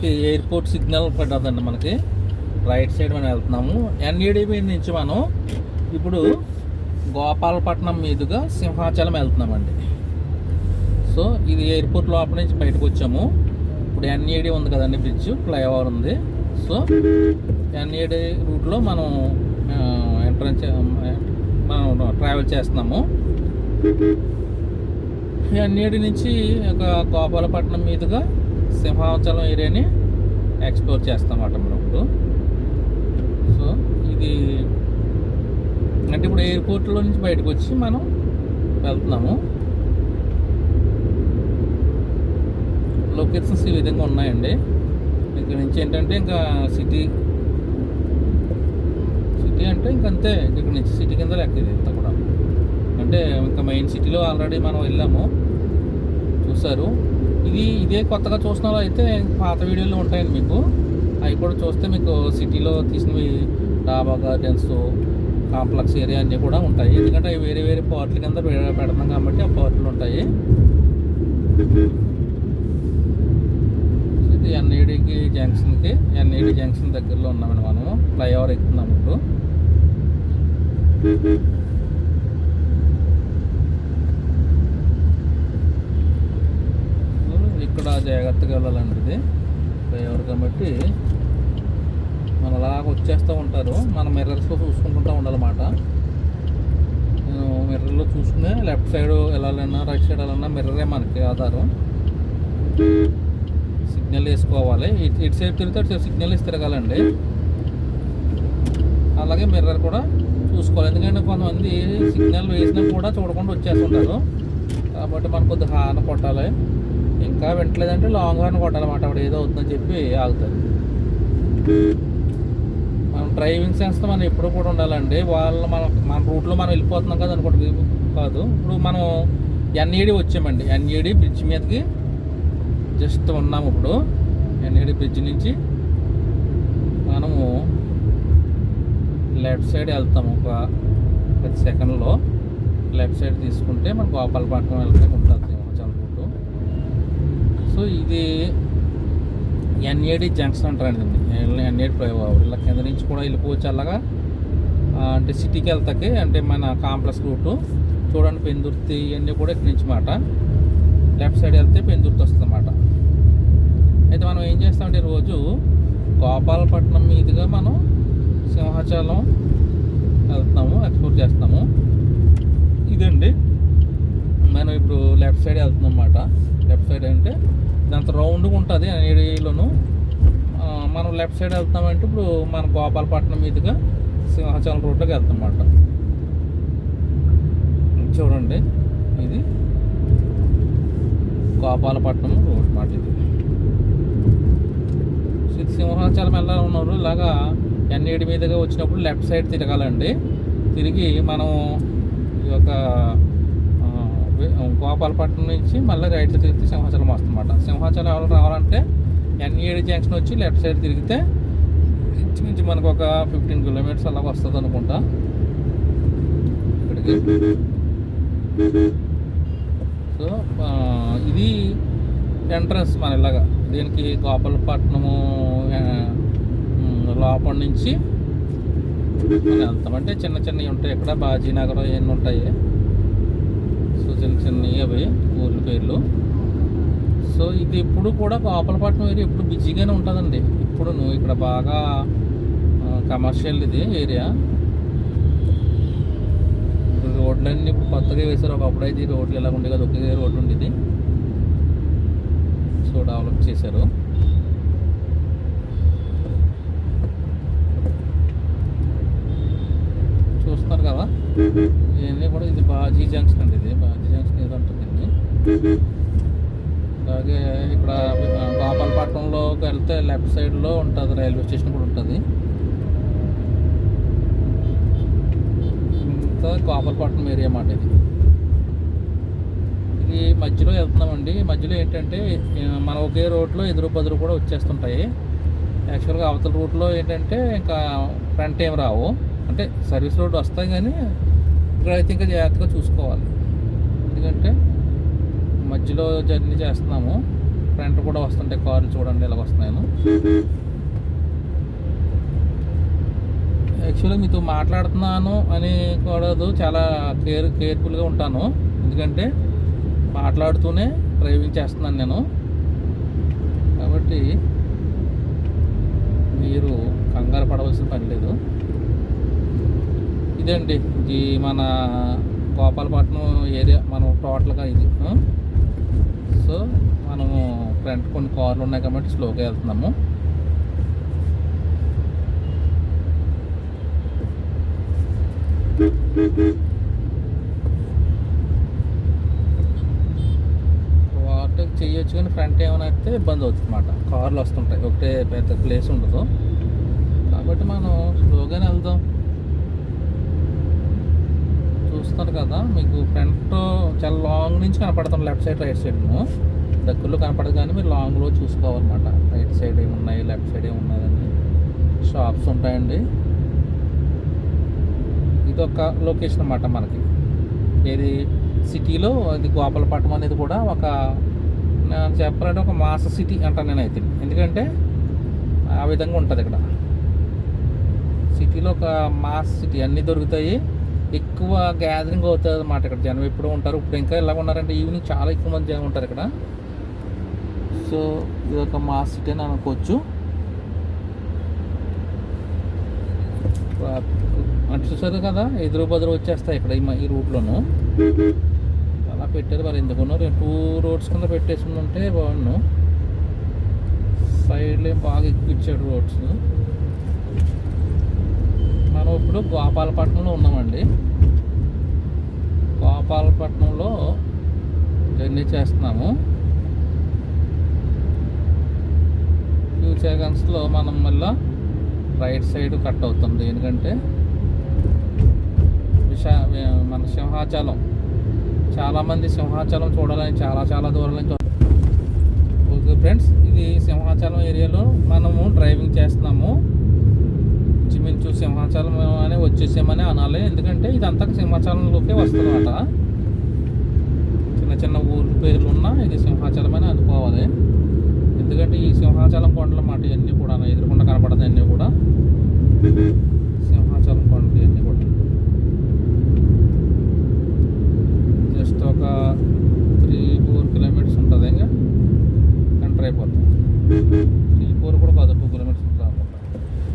మనకి airport signal పడ్డదండి మనకి. Right side మనం వెళ్తున్నాము. ఎన్ఈడిబి నుంచి మనం ఇప్పుడు గోపాలపట్నం మీదుగా సింహాచలం వెళ్తున్నామండి. సో ఇది ఎయిర్పోర్ట్ లోపల నుంచి బయటకు వచ్చాము. ఇప్పుడు ఎన్ఈడి ఉంది కదండి బ్రిడ్జ్ ఫ్లైఓవర్ ఉంది. సో ఎన్ఈడి రూట్లో మనం ఎంట్రన్స్ మనం ట్రావెల్ చేస్తున్నాము. ఎన్ఈడి నుంచి ఒక గోపాలపట్నం మీదుగా సింహాచలం ఏరియాని ఎక్స్ప్లోర్ చేస్తామన్నమాట మనం ఇప్పుడు. సో ఇది అంటే ఇప్పుడు ఎయిర్పోర్ట్లో నుంచి బయటకు వచ్చి మనం వెళ్తున్నాము. లొకేషన్స్ ఈ విధంగా ఉన్నాయండి. ఇక్కడ నుంచి ఏంటంటే ఇంకా సిటీ సిటీ అంటే ఇంక అంతే. ఇక్కడ నుంచి సిటీ కింద లెక్క ఇది ఇంత కూడా. అంటే ఇంకా మెయిన్ సిటీలో ఆల్రెడీ మనం వెళ్ళాము. చూసారు ఇది ఇదే కొత్తగా చూసిన అయితే పాత వీడియోలు ఉంటాయండి మీకు. అవి కూడా చూస్తే మీకు సిటీలో తీసినవి డాబా గార్డెన్స్ కాంప్లెక్స్ ఏరియా అన్నీ కూడా ఉంటాయి. ఎందుకంటే అవి వేరే వేరే పార్ట్ల కింద పెడతాం కాబట్టి ఆ పార్ట్లు ఉంటాయి. ఇది ఎన్ఐడికి జంక్షన్కి ఎన్ఐడి జంక్షన్ దగ్గరలో ఉన్నామండి మనము. ఫ్లైఓవర్ ఎక్కుతున్నాం ఇప్పుడు. ఇక్కడ జాగ్రత్తగా వెళ్ళాలండి ఇది. ఫ్లైఓవర్ కాబట్టి మన అలాగ వచ్చేస్తూ ఉంటారు. మన మిర్రర్స్లో చూసుకుంటూ ఉండాలన్నమాట. నేను మిర్రర్లో చూసుకునే లెఫ్ట్ సైడ్ వెళ్ళాలన్నా రైట్ సైడ్ వెళ్ళాలన్నా మిర్రరే మనకి ఆధారం. సిగ్నల్ వేసుకోవాలి. ఇటు ఇటు సైడ్ తిరిగితే అటు సిగ్నల్ వేసి తిరగాలండి. అలాగే మిర్రర్ కూడా చూసుకోవాలి. ఎందుకంటే కొంతమంది సిగ్నల్ వేసినా కూడా చూడకుండా వచ్చేస్తుంటారు. కాబట్టి మనకు కొద్దిగా హాన కొట్టాలి. ఇంకా వింటలేదంటే లాంగ్ హార్న్ కొట్టాలన్నమాట. అప్పుడు ఏదో అవుతుందని చెప్పి ఆగుతారు. మనం డ్రైవింగ్ సెన్స్తో మనం ఎప్పుడు కూడా ఉండాలండి. వాళ్ళ మన మన రూట్లో మనం వెళ్ళిపోతున్నాం కదా అనుకోండి. కాదు. ఇప్పుడు మనం ఎన్ఈడి వచ్చామండి. ఎన్ఈడి బ్రిడ్జ్ మీదకి జస్ట్ ఉన్నాము ఇప్పుడు. ఎన్ఈడి బ్రిడ్జ్ నుంచి మనము లెఫ్ట్ సైడ్ వెళ్తాము ఒక పది సెకండ్లో. లెఫ్ట్ సైడ్ తీసుకుంటే మన గోపాలపట్నం వెళ్తే ఉంటుంది. సో ఇది ఎన్ఏడి జంక్షన్ అంటారండి దీన్ని. ఎన్ఏడి ఫ్లైఓవర్ ఇలా కింద నుంచి కూడా వెళ్ళిపోవచ్చు అలాగా అంటే సిటీకి వెళ్తాకి అంటే మన కాంప్లెక్స్ రూటు చూడండి పెందుర్తి ఇవన్నీ కూడా ఇక్కడి నుంచి మాట. లెఫ్ట్ సైడ్ వెళ్తే పెందుర్తి వస్తుంది అన్నమాట అయితే మనం ఏం చేస్తామంటే రోజు గోపాలపట్నం మీదుగా మనం సింహాచలం వెళ్తున్నాము ఎక్స్ప్లోర్ చేస్తాము ఇదండి. మనం ఇప్పుడు లెఫ్ట్ సైడ్ వెళ్తున్నాం అన్నమాట. లెఫ్ట్ సైడ్ అంటే దాంతో రౌండ్గా ఉంటుంది ఏరియాలోను. మనం లెఫ్ట్ సైడ్ వెళ్తామంటే ఇప్పుడు మన గోపాలపట్నం మీదుగా సింహాచలం రోడ్లోకి వెళ్తామన్నమాట. చూడండి ఇది గోపాలపట్నం రోడ్ మాట ఇది. ఇది సింహాచలం వెళ్ళాలన్నారు ఇలాగా ఎన్ఏడి మీదుగా వచ్చినప్పుడు లెఫ్ట్ సైడ్ తిరగాలండి. తిరిగి మనం ఈ యొక్క గోపాలపట్నం నుంచి మళ్ళీ రైట్ తిరిగితే సింహాచలం వస్తుందన్నమాట. సింహాచలం ఎవరు రావాలంటే ఎన్ఏడి జంక్షన్ వచ్చి లెఫ్ట్ సైడ్ తిరిగితే ఇంచుమించు మనకు ఒక ఫిఫ్టీన్ కిలోమీటర్స్ అలా వస్తుంది అనుకుంటా. ఇక్కడికి. సో ఇది ఎంట్రన్స్ మన ఇలాగా. దీనికి గోపాలపట్నము లోపల నుంచి మనం వెళ్తాం. అంటే చిన్న చిన్నవి ఉంటాయి. ఇక్కడ బాజీనగరం ఇవన్నీ ఉంటాయి. చిన్న చిన్నవి అవి ఊర్ల పేర్లు. సో ఇది ఎప్పుడు కూడా గోపాలపట్నం ఏరియా ఇప్పుడు బిజీగానే ఉంటుందండి. ఇప్పుడు నువ్వు ఇక్కడ బాగా కమర్షియల్ ఇది ఏరియా. రోడ్లన్నీ ఇప్పుడు కొత్తగా వేశారు. ఒకప్పుడు అయితే రోడ్లు ఎలా ఉండే కదా. ఒకే రోడ్డు ఉండేది. సో డెవలప్ చేశారు. చూస్తున్నారు కదా? ఇవన్నీ కూడా ఇది బాజీ జంక్షన్ అండి ఇది. బాజీ జంక్షన్ ఏదో ఉంటుంది అలాగే ఇక్కడ గోపాలపట్నంలోకి వెళ్తే లెఫ్ట్ సైడ్లో ఉంటుంది రైల్వే స్టేషన్ కూడా ఉంటుంది. ఇంత గోపాలపట్నం ఏరియా మాట ఇది. ఇది మధ్యలో వెళ్తున్నామండి. మధ్యలో ఏంటంటే మన ఒకే రోడ్లో ఎదురు బదురు కూడా వచ్చేస్తుంటాయి. యాక్చువల్గా అవతల రూట్లో ఏంటంటే ఇంకా ఫ్రంట్ ఏం రావు. అంటే సర్వీస్ రోడ్ వస్తాయి కానీ ఇక్కడైతే ఇంకా జాగ్రత్తగా చూసుకోవాలి. ఎందుకంటే మధ్యలో జర్నీ చేస్తున్నాము. ఫ్రంట్ కూడా వస్తుంటాయి కార్లు చూడండి ఇలా వస్తున్నాను యాక్చువల్గా మీతో మాట్లాడుతున్నాను అని కూడదు చాలా కేర్ కేర్ఫుల్గా ఉంటాను. ఎందుకంటే మాట్లాడుతూనే డ్రైవింగ్ చేస్తున్నాను నేను. కాబట్టి మీరు కంగారు పడవలసిన పని లేదు. ఇదండి ఇది మన గోపాలపట్నం ఏరియా మనం టోటల్గా ఇది. సో మనము ఫ్రంట్ కొన్ని కార్లు ఉన్నాయి కాబట్టి స్లోగా వెళ్తున్నాము. వాటర్ చేయొచ్చు కానీ ఫ్రంట్ ఏమైనా అయితే ఇబ్బంది అవుతుంది అనమాట కార్లు వస్తుంటాయి. ఒకటే పెద్ద ప్లేస్ ఉండదు. కాబట్టి మనం స్లోగానే వెళ్దాం. చూస్తారు కదా మీకు ఫ్రంట్ చాలా లాంగ్ నుంచి కనపడుతుంది లెఫ్ట్ సైడ్ రైట్ సైడ్ దగ్గరలో కనపడదు కానీ మీరు లాంగ్లో చూసుకోవాలన్నమాట. రైట్ సైడ్ ఏమున్నాయి లెఫ్ట్ సైడ్ ఏమున్నాయని. షాప్స్ ఉంటాయండి. ఇది ఒక లొకేషన్ అన్నమాట మనకి. ఏది సిటీలో ఇది గోపాలపట్నం అనేది కూడా ఒక నేను చెప్పాలంటే ఒక మాస సిటీ అంటాను నేనైతే. ఎందుకంటే ఆ విధంగా ఉంటుంది ఇక్కడ. సిటీలో ఒక మాస్ సిటీ అన్నీ దొరుకుతాయి. ఎక్కువ గ్యాదరింగ్ అవుతుంది అన్నమాట ఇక్కడ జనం. ఎప్పుడు ఉంటారు ఇప్పుడు ఇంకా ఎలా ఉన్నారంటే ఈవినింగ్ చాలా ఎక్కువ మంది జనం ఉంటారు ఇక్కడ. సో ఇది ఒక మాస్ సిటీ అని అనుకోవచ్చు. అంటే చూసారు కదా ఎదురు బదురు వచ్చేస్తాయి ఇక్కడ ఈ రూట్లోను అలా పెట్టారు మరి ఎందుకున్నో టూ రోడ్స్ కింద పెట్టేసి ఉంటే బాగున్నాను సైడ్లో బాగా ఎక్కువ ఇచ్చాడు రోడ్స్ మనం ఇప్పుడు గోపాలపట్నంలో ఉన్నామండి. గోపాలపట్నంలో జర్నీ చేస్తున్నాము. ఫ్యూచర్ గన్స్లో మనం మళ్ళీ రైట్ సైడ్ కట్ అవుతుంది. ఎందుకంటే విశా మన సింహాచలం. చాలామంది సింహాచలం చూడాలని చాలా చాలా దూరం నుంచి ఓకే ఫ్రెండ్స్ ఇది సింహాచలం ఏరియాలో మనము డ్రైవింగ్ చేస్తున్నాము. ఇంచుమించు సింహాచలం అని వచ్చేసామని అనాలి. ఎందుకంటే ఇదంతా సింహాచలంలోకే వస్తుందన్నమాట. చిన్న చిన్న ఊర్ల పేర్లు ఉన్నా ఇది సింహాచలం అని అనుకోవాలి. ఎందుకంటే ఈ సింహాచలం కొండల మాట ఇవన్నీ కూడా ఎదురుకుండా కనపడదు అన్నీ కూడా. సింహాచలం కొండలు ఇవన్నీ కూడా. జస్ట్ ఒక త్రీ ఫోర్ కిలోమీటర్స్ ఉంటుంది ఇంకా. ఎంటర్ అయిపోతుంది త్రీ ఫోర్ కూడా కాదు టూ కిలోమీటర్స్ ఉంటుంది అనుకుంటా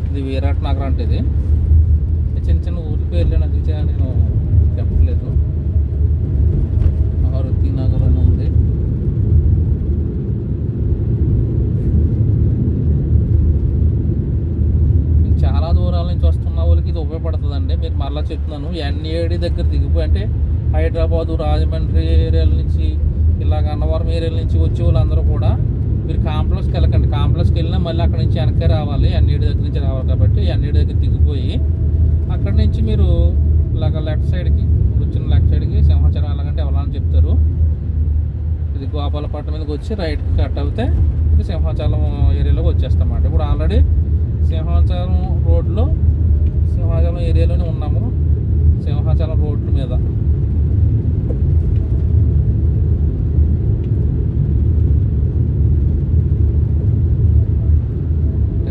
ఇది విరాట్ నగర్ అంటే ఇది చిన్న చిన్న ఊరి పేర్లు అందుకే నేను చెప్పట్లేదు మారుతి నగర్ అని ఉంది. మీకు చాలా దూరాల నుంచి వస్తున్న వాళ్ళకి ఇది ఉపయోగపడుతుందండి. మీరు మరలా చెప్తున్నాను ఎన్ఏడి దగ్గర దిగిపోయి అంటే హైదరాబాదు రాజమండ్రి ఏరియాల నుంచి ఇలాగ అన్నవరం ఏరియాల నుంచి వచ్చే వాళ్ళందరూ కూడా మీరు కాంప్లెక్స్కి వెళ్ళకండి. కాంప్లెక్స్కి వెళ్ళినా మళ్ళీ అక్కడ నుంచి వెనక్కి రావాలి. ఎన్ఏడి దగ్గర నుంచి రావాలి కాబట్టి ఎన్ఏడి దగ్గర దిగిపోయి అక్కడ నుంచి మీరు ఇలాగ లెఫ్ట్ సైడ్కి వచ్చిన లెఫ్ట్ సైడ్కి సింహాచలం వెళ్ళకంటే ఎవరని చెప్తారు. ఇది గోపాలపట్నం మీదకి వచ్చి రైట్కి కట్ అవుతే ఇది సింహాచలం ఏరియాలోకి వచ్చేస్తామన్నమాట. ఇప్పుడు ఆల్రెడీ సింహాచలం రోడ్లో సింహాచలం ఏరియాలోనే ఉన్నాము. సింహాచలం రోడ్ల మీద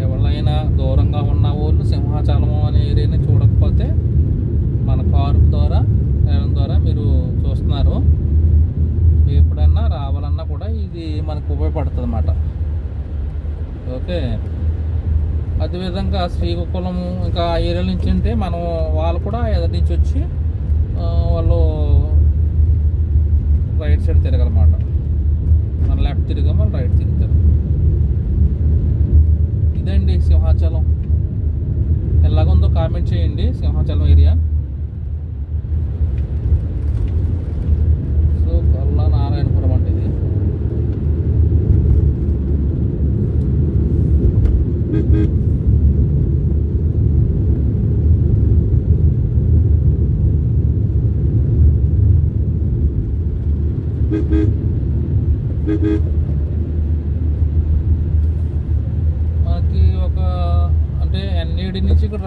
ఎవరైనా దూరంగా ఉన్న వాళ్ళు సింహాచలం అనే ఏరియాని చూడకపోతే మన కారు ద్వారా ట్రైన్ ద్వారా మీరు చూస్తున్నారు. ఎప్పుడన్నా రావాలన్నా కూడా ఇది మనకు ఉపయోగపడుతుంది అన్నమాట ఓకే. అదేవిధంగా శ్రీకాకుళం ఇంకా ఆ ఏరియా నుంచి ఉంటే మనం వాళ్ళు కూడా ఎదటి నుంచి వచ్చి వాళ్ళు రైట్ సైడ్ తిరగాలన్నమాట మన లెఫ్ట్ తిరిగా మనం రైట్ తిరుగుతారు ఇదండి సింహాచలం ఎలాగుందో కామెంట్ చేయండి సింహాచలం ఏరియా.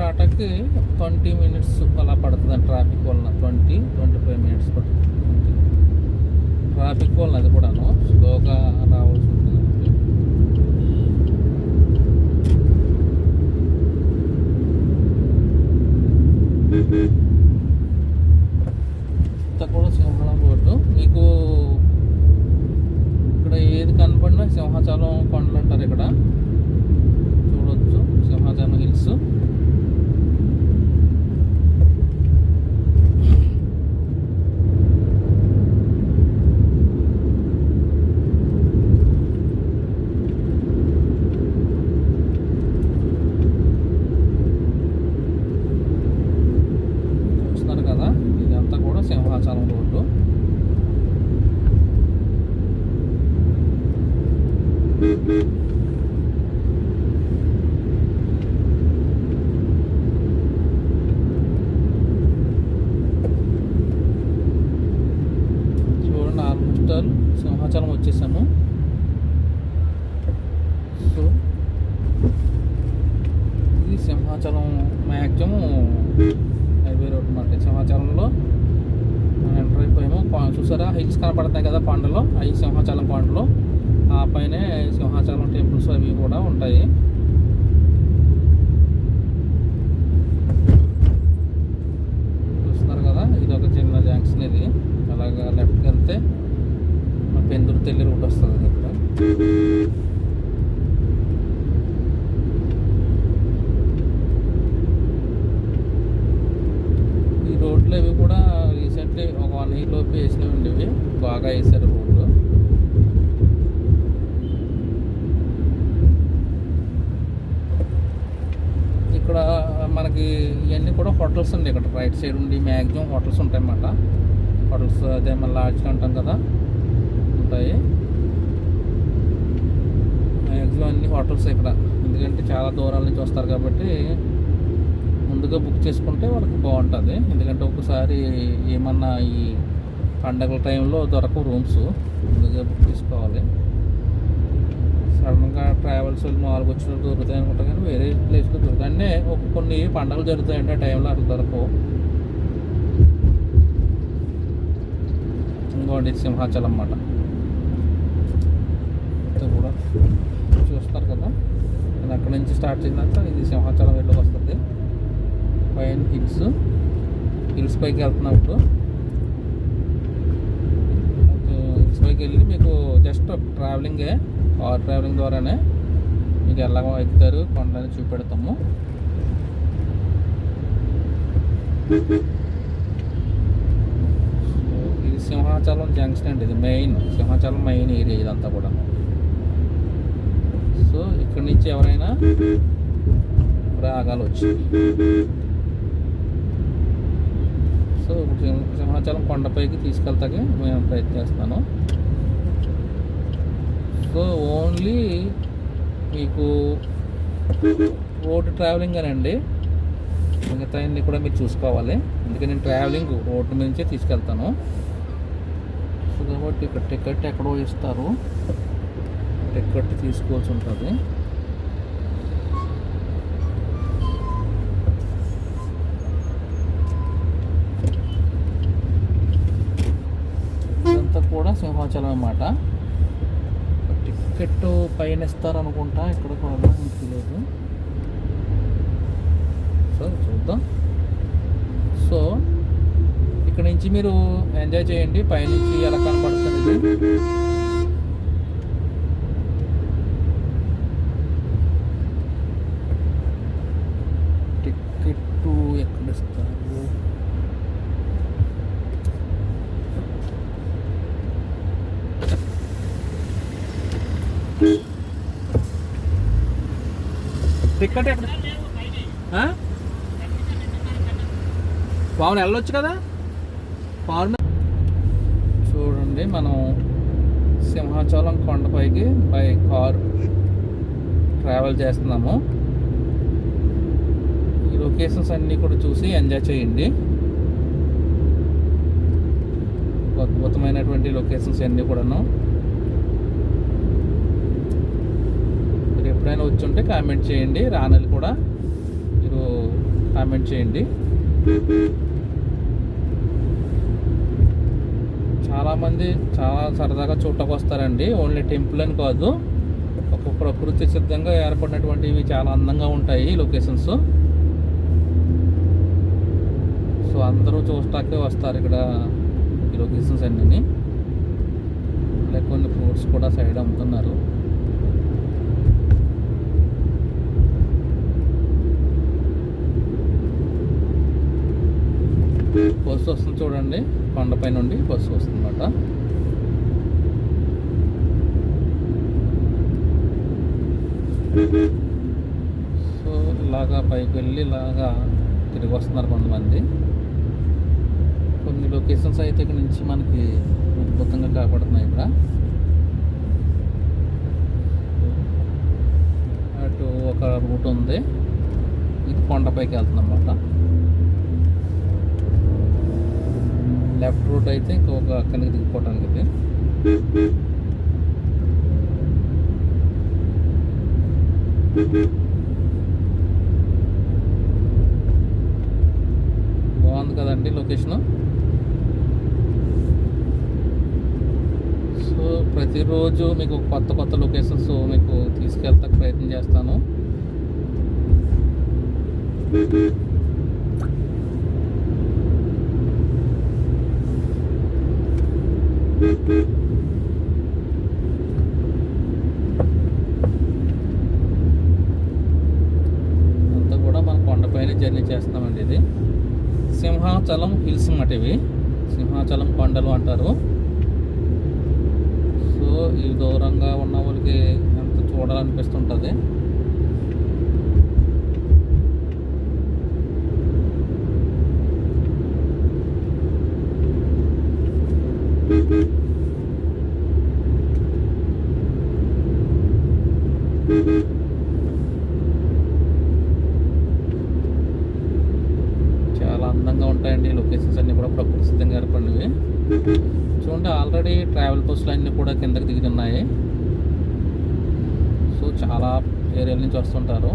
కోరాటకి ట్వంటీ మినిట్స్ అలా పడుతుంది ట్రాఫిక్ వలన. ట్వంటీ ట్వంటీ ఫైవ్ మినిట్స్ పడుతుంది. ట్రాఫిక్ వలన అది కూడాను స్లోగా రావాల్సి ఉంటుంది. కూడా సింహళం రోడ్డు. మీకు ఇక్కడ ఏది కనపడినా సింహాచలం పండ్లు అంటారు ఇక్కడ. హిల్స్ కనపడతాయి కదా పాండలో అవి సింహాచలం కొండలు. ఆ పైనే సింహాచలం టెంపుల్స్ అవి కూడా ఉంటాయి. చూస్తున్నారు కదా ఇది ఒక చిన్న జంక్షన్ ఇది. అలాగా లెఫ్ట్కి వెళ్తే పెందురు తెల్లి రూట్ వస్తుంది ఇక్కడ ఈ రోడ్లు ఇవి కూడా రీసెంట్లీ ఒక వన్ ఇయర్ లోపు వేసినవి ఉండేవి బాగా వేసారు రోడ్లు ఇక్కడ మనకి ఇవన్నీ కూడా హోటల్స్ ఉంది ఇక్కడ. రైట్ సైడ్ ఉండి మ్యాక్సిమం హోటల్స్ ఉంటాయి అన్నమాట హోటల్స్ అదే మన లాడ్జ్ అంటాం కదా. ఉంటాయి. మ్యాక్సిమం అన్ని హోటల్స్ ఇక్కడ. ఎందుకంటే చాలా దూరాల నుంచి వస్తారు కాబట్టి ముందుగా బుక్ చేసుకుంటే వాళ్ళకి బాగుంటుంది. ఎందుకంటే ఒకసారి ఏమన్నా ఈ పండగల టైంలో దొరకవు రూమ్స్. ముందుగా బుక్ చేసుకోవాలి. సడన్గా ట్రావెల్స్ మామూలుగా వచ్చినప్పుడు దొరుకుతాయి అనుకుంటా కానీ వేరే ప్లేస్లో దొరుకుతాయి. అంటే ఒక కొన్ని పండగలు జరుగుతాయంటే ఆ టైంలో అట్లా దొరకవు. ఇంకోటి ఇది సింహాచలం అన్నమాట. ఇది కూడా చూస్తారు కదా. నేను అక్కడ నుంచి స్టార్ట్ చేసినాక ఇది సింహాచలం వెళ్ళకి వస్తుంది. పైన హిల్స్. హిల్స్ పైకి వెళ్తున్నప్పుడు హిల్స్ పైకి వెళ్ళి మీకు జస్ట్ ట్రావెలింగే కార్ ట్రావెలింగ్ ద్వారానే మీకు ఎలా ఎక్కుతారు కొండని చూపెడతాము. సో ఇది సింహాచలం జంక్షన్ అండి ఇది మెయిన్ సింహాచలం మెయిన్ ఏరియా ఇదంతా కూడా సో ఇక్కడ నుంచి ఎవరైనా రాగాలు వచ్చి. సో సింహాచలం కొండపైకి తీసుకెళ్తాకి మేము ప్రయత్నిస్తాను సో ఓన్లీ మీకు రోడ్డు ట్రావెలింగ్ అండి మిగతా అన్ని కూడా మీరు చూసుకోవాలి. అందుకే నేను ట్రావెలింగ్ రోడ్డు నుంచే తీసుకెళ్తాను. సో కాబట్టి ఇక్కడ టికెట్ ఎక్కడో ఇస్తారు. టికెట్ తీసుకోవాల్సి ఉంటుంది. ఇదంతా కూడా సింహాచలం అన్నమాట. టికెట్ పైన ఇస్తారు అనుకుంటా ఇక్కడ కూడా తెలియదు సో చూద్దాం. సో ఇక్కడ నుంచి మీరు ఎంజాయ్ చేయండి. పైనుంచి ఎలా కనపడుతుంది ఇది. టికెట్ ఎక్కడ ఇస్తారు టికెట్ ఎక్కడ ఆ? పవన్ వెళ్ళొచ్చు కదా? పవన్ చూడండి మనం సింహాచలం కొండపైకి బై కార్ ట్రావెల్ చేస్తున్నాము. ఈ లొకేషన్స్ అన్నీ కూడా చూసి ఎంజాయ్ చేయండి. అద్భుతమైనటువంటి లొకేషన్స్ అన్నీ కూడాను. మీరు ఎప్పుడైనా వచ్చి ఉంటే కామెంట్ చేయండి. రానలు కూడా మీరు కామెంట్ చేయండి. చాలామంది చాలా సరదాగా చూడటానికి వస్తారండి. ఓన్లీ టెంపుల్ అని కాదు. ఒక ప్రకృతి సిద్ధంగా ఏర్పడినటువంటివి చాలా అందంగా ఉంటాయి లొకేషన్స్. సో అందరూ చూస్తాకే వస్తారు ఇక్కడ ఈ లొకేషన్స్ అన్నీ అలాగే కొన్ని ఫ్రూట్స్ కూడా సైడ్ అమ్ముతున్నారు. బస్సు వస్తుంది చూడండి. కొండపై నుండి బస్సు వస్తుంది. వస్తుందన్నమాట సో ఇలాగా పైకి వెళ్ళి ఇలాగా తిరిగి వస్తున్నారు కొంతమంది. కొన్ని లొకేషన్స్ అయితే ఇక్కడ నుంచి మనకి అద్భుతంగా కాపాడుతున్నాయి ఇక్కడ. అటు ఒక రూట్ ఉంది. ఇది కొండపైకి వెళ్తుందన్నమాట. లెఫ్ట్ రూట్ అయితే ఇంకొక కిందకి దిగిపోవటానికి ఇది బాగుంది కదండి లొకేషన్ సో ప్రతిరోజు మీకు కొత్త కొత్త లొకేషన్స్ మీకు తీసుకెళ్తా ప్రయత్నం చేస్తాను. అంతా కూడా మనం కొండపైన జర్నీ చేస్తామండి ఇది. సింహాచలం హిల్స్ అన్నమాట ఇవి. సింహాచలం కొండలు అంటారు. సో ఈ దూరంగా ఉన్న వాళ్ళకి ఎంత చూడాలనిపిస్తుంటుంది చాలా అందంగా ఉంటాయండి. లొకేషన్స్ అన్నీ కూడా ప్రకృతి సిద్ధంగా ఏర్పడినవి. చూడండి ఆల్రెడీ ట్రావెల్ బస్సులు అన్నీ కూడా కిందకి దిగుతున్నాయి. సో చాలా ఏరియాల నుంచి వస్తుంటారు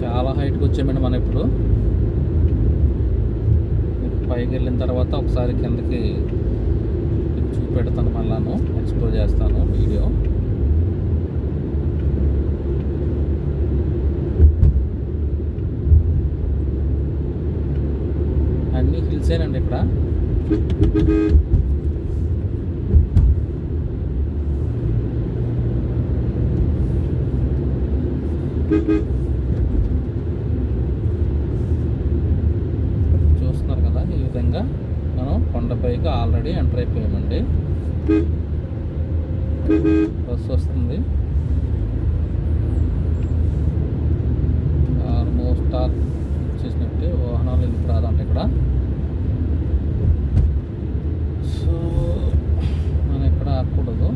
చాలా హైట్కి వచ్చామండి మనం ఇప్పుడు మీకు పైకి వెళ్ళిన తర్వాత ఒకసారి కిందకి చూపెడతాను మళ్ళాను. ఎక్స్ప్లోర్ చేస్తాను వీడియో. అన్ని హిల్సేనండి ఇక్కడ? చూస్తున్నారు కదా ఈ విధంగా మనం కొండపైకి ఆల్రెడీ ఎంటర్ అయిపోయామండి బస్సు వస్తుంది ఆల్మోస్ట్ ఆల్ వచ్చేసినట్టే వాహనాలు ఎందుకు రాదంట ఇక్కడ సో మనం ఎక్కడ ఆగకూడదు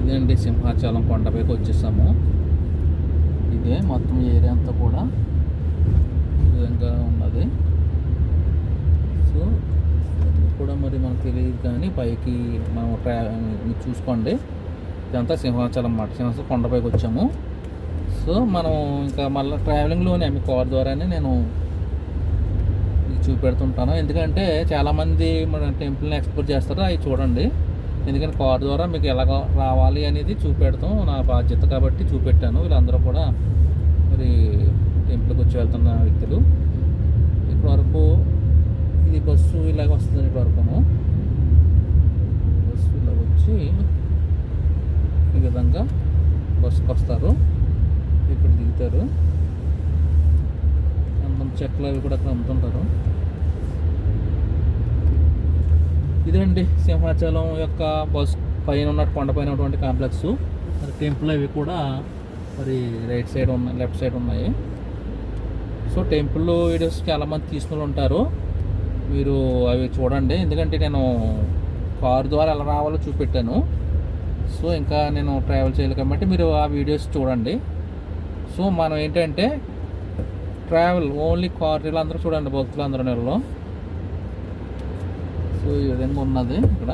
ఇదండి సింహాచలం కొండపైకి వచ్చేసాము. ఇదే మొత్తం ఏరియా అంతా కూడా విధంగా ఉన్నది. సో కూడా మరి మనకు తెలియదు కానీ పైకి మనం ట్రా చూసుకోండి. ఇదంతా సింహాచలం అన్నమాట. సింహాచలం కొండపైకి వచ్చాము. సో మనం ఇంకా మళ్ళీ ట్రావెలింగ్లోనే మీ కార్ ద్వారానే నేను మీకు చూపెడుతుంటాను. ఎందుకంటే చాలామంది మన టెంపుల్ని ఎక్స్ప్లోర్ చేస్తారు? అవి చూడండి. ఎందుకంటే కార్ ద్వారా మీకు ఎలాగ రావాలి అనేది చూపెడతాం నా బాధ్యత కాబట్టి చూపెట్టాను. వీళ్ళందరూ కూడా మరి టెంపుల్కి వచ్చి వెళ్తున్న వ్యక్తులు. ఇప్పటి వరకు ఇది బస్సు ఇలాగ వస్తుంది ఇప్పటి వరకును బస్సు ఇలా వచ్చి ఈ విధంగా బస్సుకి వస్తారు. ఇక్కడ దిగుతారు. కొంత చెట్లు అవి కూడా అక్కడ అమ్ముతుంటారు. ఇదండి సింహాచలం యొక్క బస్ పైన ఉన్న కొండపైన ఉన్నటువంటి కాంప్లెక్స్. మరి టెంపుల్ అవి కూడా మరి రైట్ సైడ్ ఉన్నాయి లెఫ్ట్ సైడ్ ఉన్నాయి. సో టెంపుల్ వీడియోస్ చాలామంది తీసుకుని ఉంటారు. మీరు అవి చూడండి. ఎందుకంటే నేను కారు ద్వారా ఎలా రావాలో చూపెట్టాను. సో ఇంకా నేను ట్రావెల్ చేయాలి కాబట్టి మీరు ఆ వీడియోస్ చూడండి. సో మనం ఏంటంటే ట్రావెల్ ఓన్లీ కార్ అందరూ చూడండి భక్తులు అందరూ నెలలో. ప్లేస్ ఈ ఉన్నది ఇక్కడ.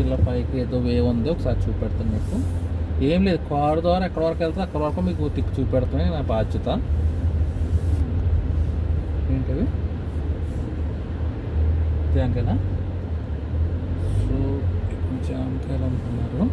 ఇలా పైకి ఏదో వే ఉంది ఒకసారి చూపెడతాను మీకు. ఏం లేదు కారు ద్వారా ఎక్కడ వరకు వెళ్తే అక్కడ వరకు మీకు తిప్పి చూపెడతామే నా బాధ్యత. ఏంటది? జాంకాయనా సో జాంకాయలు అనుకున్నారు